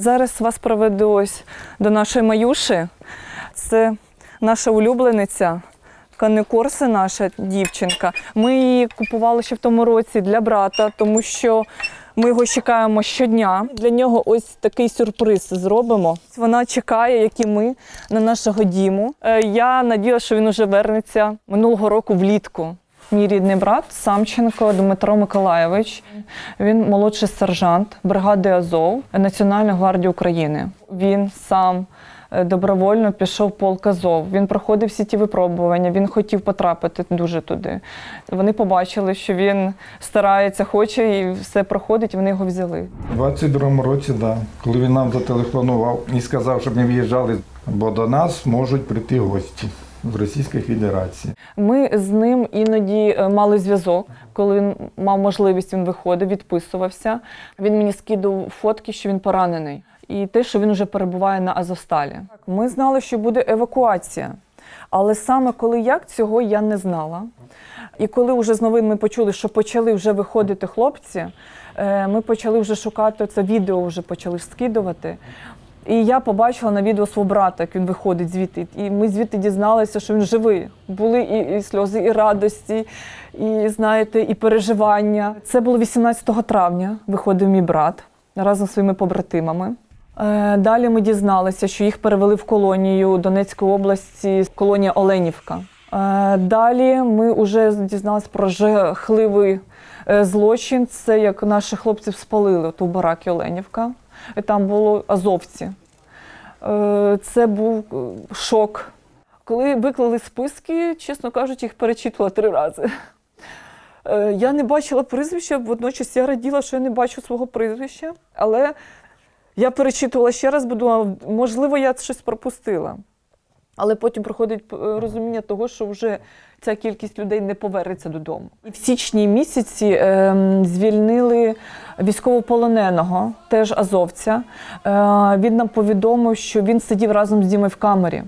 Зараз вас проведу ось до нашої Маюші. Це наша улюблениця. Канекорси наша дівчинка. Ми її купували ще в тому році для брата, тому що ми його чекаємо щодня. Для нього ось такий сюрприз зробимо. Вона чекає, як і ми, на нашого діму. Е, Я надіялася, що він уже вернеться минулого року влітку. Мій рідний брат Самченко Дмитро Миколаєвич. Він молодший сержант бригади Азов Національної гвардії України. Він сам е, добровольно пішов полк Азов. Він проходив всі ті випробування. Він хотів потрапити дуже туди. Вони побачили, що він старається, хоче і все проходить. Вони його взяли. У 22-му році, да, коли він нам зателефонував і сказав, щоб ми виїжджали, бо до нас можуть прийти гості з Російської Федерації. Ми з ним іноді е, мали зв'язок, коли він мав можливість, він виходив, відписувався. Він мені скидав фотки, що він поранений, і те, що він вже перебуває на Азовсталі. Ми знали, що буде евакуація, але саме коли як цього я не знала. І коли вже з новин ми почули, що почали вже виходити хлопці, е, ми почали вже шукати це відео, вже почали скидувати. І я побачила на відео свого брата, як він виходить звідти. І ми звідти дізналися, що він живий. Були і, і сльози, і радості, і знаєте, і переживання. Це було 18 травня. Виходив мій брат разом зі своїми побратимами. Е, Далі ми дізналися, що їх перевели в колонію Донецької області, колонія Оленівка. Е, Далі ми вже дізналися про жахливий е, злочин. Це як наших хлопців спалили ту бараки Оленівка. Там було азовці. Е, Це був е, шок. Коли виклали списки, чесно кажучи, їх перечитувала три рази. Е, Я не бачила прізвища, водночас я раділа, що я не бачу свого прізвища, але я перечитувала ще раз, бо думала, можливо, я щось пропустила. Але потім приходить е, розуміння того, що вже ця кількість людей не повернеться додому. І в січні місяці ем, звільнили військовополоненого, теж азовця. Е, він нам повідомив, що він сидів разом з Дімою в камері.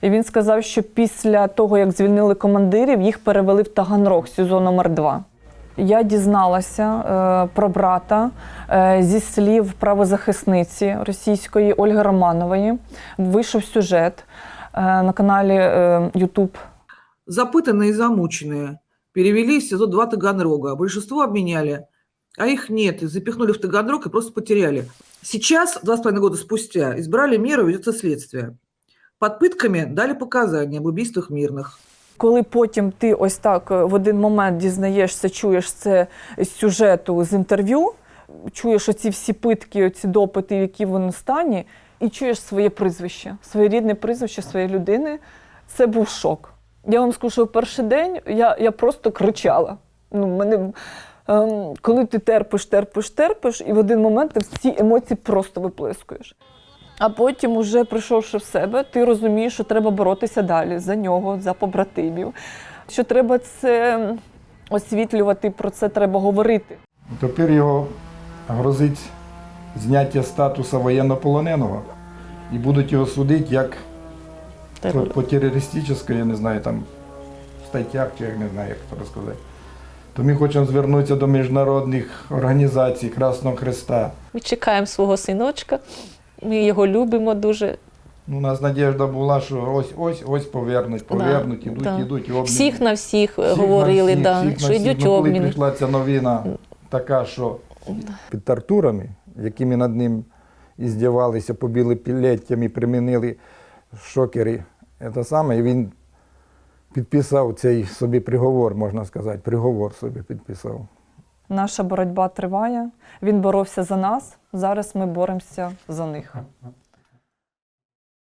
І він сказав, що після того, як звільнили командирів, їх перевели в Таганрог, СІЗО номер 2 Я дізналася е, про брата е, зі слів правозахисниці російської Ольги Романової. Вийшов сюжет е, на каналі е, YouTube Запытанные и замученные перевели в СИЗО-2 Таганрога. Большинство обменяли, а их нет. Их запихнули в Таганрог и просто потеряли. Сейчас, два с половиной года спустя, избрали меру, ведется следствие. Под пытками дали показания об убийствах мирных. Коли потім ти ось так е, в один момент дізнаєшся, чуєш це з сюжету з інтерв'ю, чуєш оці всі питки, оці допити, в які вони стані, і чуєш своє прізвище, своє рідне прізвище своєї людини, це був шок. Я вам скажу, що в перший день я, я просто кричала. Ну, мене, ем, коли ти терпиш, терпиш, терпиш, і в один момент ти ці емоції просто виплескуєш. А потім, уже прийшовши в себе, ти розумієш, що треба боротися далі за нього, за побратимів. Що треба це освітлювати, про це треба говорити. Тепер його грозить зняття статусу воєннополоненого і будуть його судити як по, по терористичній, я не знаю, там статтях, чи я не знаю, як це розказати. То ми хочемо звернутися до міжнародних організацій Красного Христа. Ми чекаємо свого синочка, ми його любимо дуже. Ну, у нас надіжда була, що ось ось ось повернуть, повернуть, ідуть, да. ідуть обміни. Всіх на всіх, Всіх на говорили, всіх, да, всіх на що всіх. йдуть Ну, коли прийшла ця новина така, що під тортурами, якими над ним іздівалися, побили пілеттями, примінили шокери. Це саме, і він підписав цей собі приговор, можна сказати, приговор собі підписав. Наша боротьба триває. Він боровся за нас. Зараз ми боремося за них.